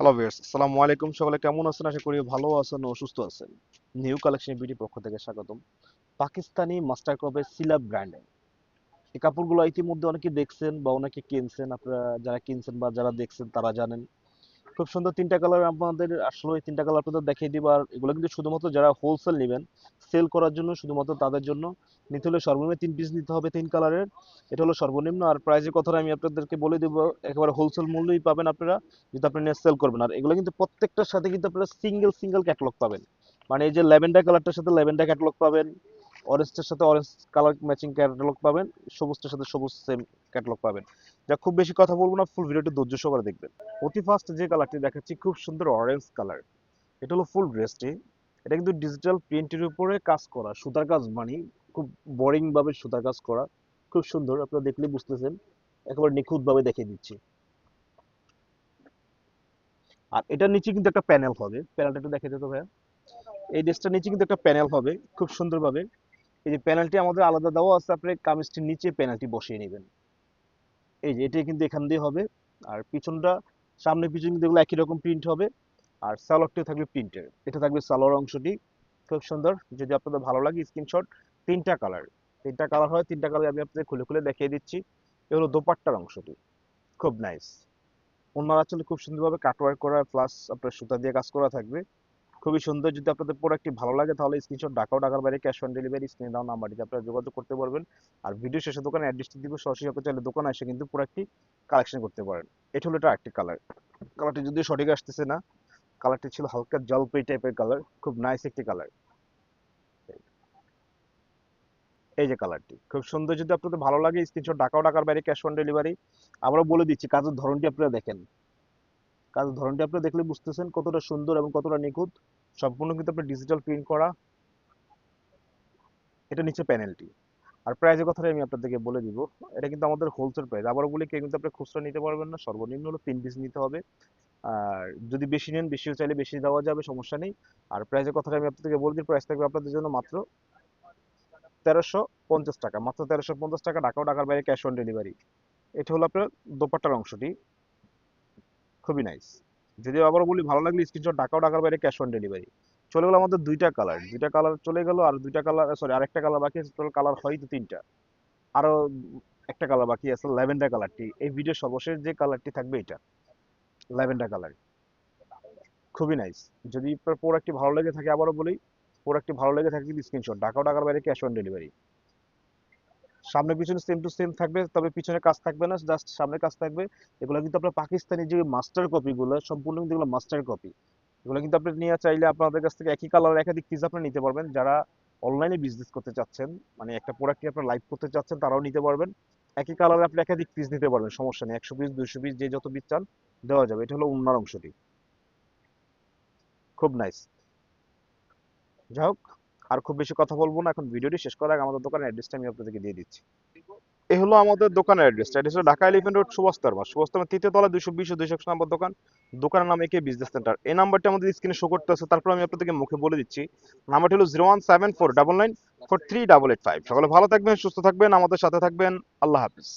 Hello viewers আসসালামু আলাইকুম। সকলে কেমন আছেন? আশা করি ভালো আছেন ও সুস্থ আছেন। নিউ কালেকশন বিডি পক্ষ থেকে স্বাগতম। পাকিস্তানি মাস্টার কপের সিলাব ব্র্যান্ডের এই কাপড়গুলো ইতিমধ্যে অনেকে দেখছেন বা অনেকে কিনছেন। আপনারা যারা কিনছেন বা যারা দেখছেন, তারা জানেন। খুব সুন্দর তিনটা কালার আপনাদের আসলে তিনটা কালার আপনাদের দেখিয়ে দিব। আর এগুলো কিন্তু শুধুমাত্র যারা হোলসেল নেবেন সেল করার জন্য শুধুমাত্র তাদের জন্য। নিতে হলে সর্বনিম্ন তিন পিস নিতে হবে তিন কালারের এটা হলো সর্বনিম্ন। আর প্রাইসের কথাটা আমি আপনাদেরকে বলে দেবো। একেবারে হোলসেল মূল্যই পাবেন আপনারা, যদি আপনি নিয়ে সেল করবেন। আর এগুলো কিন্তু প্রত্যেকটার সাথে কিন্তু আপনারা সিঙ্গেল সিঙ্গেল ক্যাটলগ পাবেন। মানে এই যে ল্যাভেন্ডার কালারটার সাথে ল্যাভেন্ডার ক্যাটলগ পাবেন অরেঞ্জটার সাথে অরেঞ্জ কালার ম্যাচিং ক্যাটালগ পাবেন, সবুজটার সাথে সবুজ সেম ক্যাটালগ পাবেন। যা খুব বেশি কথা বলব না ফুল ভিডিওটি ধৈর্য সহকারে দেখবেন। অতি ফার্স্ট যে কালারটি দেখাচ্ছি, খুব সুন্দর অরেঞ্জ কালার এটা হলো ফুল ড্রেসটি এটা কিন্তু ডিজিটাল প্রিন্টের উপরে কাজ করা, সুতার কাজ মানে খুব বোরিং ভাবে সুতার কাজ করা, খুব সুন্দর, আপনারা দেখলে বুঝতেছেন, একেবারে নিখুঁত ভাবে দেখিয়ে দিচ্ছি। আর এটার নিচে কিন্তু একটা প্যানেল হবে প্যানেলটা একটু দেখে দিতে ভাইয়া। এই ড্রেসটার নিচে কিন্তু একটা প্যানেল হবে, খুব সুন্দরভাবে এই যে প্যানেলটি আমাদের আলাদা দেওয়া আছে, আপনি কামিজটির নিচে প্যানেলটি বসিয়ে নেবেন। এই যে এটি কিন্তু এখান দিয়ে হবে, আর পিছনটা সামনে পিছনে কিন্তু এগুলো একই রকম প্রিন্ট হবে। আর সালোয়ারটিও থাকবে প্রিন্টের। এটা থাকবে সালোয়ার অংশটি। খুব সুন্দর। যদি আপনাদের ভালো লাগে স্ক্রিনশট, তিনটা কালার। তিনটা কালার হয়, তিনটা কালার আমি আপনাদের খুলে খুলে দেখিয়ে দিচ্ছি। এ হলো দোপাট্টার অংশটি। খুব নাইস ওনার আসলে খুব সুন্দরভাবে কাটওয়ার্ক করা প্লাস আপনার সুতা দিয়ে কাজ করা থাকবে। খুবই সুন্দর। যদি আপনাদের প্রোডাক্টটি ভালো লাগে, তাহলে স্ক্রিনশট ঢাকাও ঢাকার বাইরে ক্যাশ অন ডেলিভারি স্ক্রিনে দেওয়া নাম্বারটিতে আপনারা যোগাযোগ করতে পারবেন। আর ভিডিও শেষে দোকানে অ্যাড্রেসটি দিব। সরাসরি আপনি চাইলে দোকানে এসে কিন্তু প্রোডাক্টটি কালেকশন করতে পারেন। এটা হলো এটা একটি কালার কালারটি যদিও সঠিক আসতেছে না কালারটি ছিল হালকা জলপাই টাইপের কালার, খুব নাইস একটি কালার। এই যে কালারটি, খুব সুন্দর। যদি আপনাদের ভালো লাগে স্ক্রিনশট ঢাকাও ঢাকার বাইরে ক্যাশ অন ডেলিভারি আবারও বলে দিচ্ছি, কাজের ধরনটি আপনারা দেখেন। কাজের ধরনটি আপনারা দেখলে বুঝতেছেন কতটা সুন্দর এবং কতটা নিখুঁত। সম্পূর্ণ কিন্তু আপনার ডিজিটাল প্রিন্ট করা। এটা নিচে প্যানেলটি আর প্রাইজের কথাটা আমি আপনাদেরকে বলে দিব। এটা কিন্তু আমাদের হোলসেল প্রাইস আবারও বলি, কেউ কিন্তু আপনি খুচরা নিতে পারবেন না, সর্বনিম্ন হলো তিন পিস নিতে হবে। আর যদি বেশি নেন, বেশিও চাইলে বেশি দেওয়া যাবে, সমস্যা নেই। আর প্রাইজের কথাটা আমি আপনাদেরকে বলে দিই প্রাইস থাকবে আপনাদের জন্য মাত্র তেরোশো পঞ্চাশ টাকা। মাত্র তেরোশো পঞ্চাশ টাকা ঢাকাও ঢাকার বাইরে ক্যাশ অন ডেলিভারি এটা হলো আপনার দোপাট্টার অংশটি। খুবই নাইস যদি আবার বলি, ভালো লাগলে স্ক্রিনশট ঢাকাও ঢাকার বাইরে ক্যাশ অন ডেলিভারি চলে গেলো আমাদের দুইটা কালার দুইটা কালার চলে গেল আর দুইটা কালার সরি আরেকটা কালার বাকি আছে টোটাল কালার হয় তো তিনটা। আরও একটা কালার বাকি আছে ল্যাভেন্ডার কালারটি এই ভিডিওর সর্বশেষ যে কালারটি থাকবে এটা ল্যাভেন্ডার কালার খুবই নাইস যদি প্রোডাক্টটি ভালো লেগে থাকে আবারও বলি প্রোডাক্টটি ভালো লেগে থাকে কিন্তু স্ক্রিনশট ঢাকাও ঢাকার বাইরে ক্যাশ অন ডেলিভারি সামনে পিছনে সেম টু সেম থাকবে, তবে পিছনে কাজ থাকবে না জাস্ট সামনে কাজ থাকবে। এগুলো কিন্তু আপনার পাকিস্তানি যে মাস্টার কপিগুলো সম্পূর্ণ কিন্তু এগুলো মাস্টার কপি এগুলো কিন্তু আপনি নিয়ে চাইলে আপনাদের কাছ থেকে একই কালার একাধিক পিস আপনি নিতে পারবেন। যারা অনলাইনে বিজনেস করতে চাচ্ছেন মানে একটা প্রোডাক্টকে আপনার লাইভ করতে চাচ্ছেন, তারাও নিতে পারবেন। একই কালারে আপনি একাধিক পিস নিতে পারবেন, সমস্যা নেই। একশো পিস দুইশো পিস যে যত পিস চান, দেওয়া যাবে। এটা হলো উন্নার অংশটি। খুব নাইস যাই হোক, আর খুব বেশি কথা বলব না। এখন ভিডিওটি শেষ করার আগে আমাদের দোকানের অ্যাড্রেসটা আমি আপনাদেরকে দিয়ে দিচ্ছি। এই হলো আমাদের দোকানের অ্যাড্রেসটা এটা হলো ঢাকা এলিফেন্ট রোড সুভাষতার বাস। সুভাষতার তৃতীয় তলা দুইশো বিশ দুইশো একশো নম্বর দোকান। দোকানের নাম একে বিজনেস সেন্টার এই নাম্বারটি আমাদের স্ক্রিনে শো করতে আছে তারপর আমি আপনাদেরকে মুখে বলে দিচ্ছি। নাম্বারটি হলো zero one seven four double nine four three double eight five. সকলে ভালো থাকবেন, সুস্থ থাকবেন, আমাদের সাথে থাকবেন। আল্লাহ হাফিজ।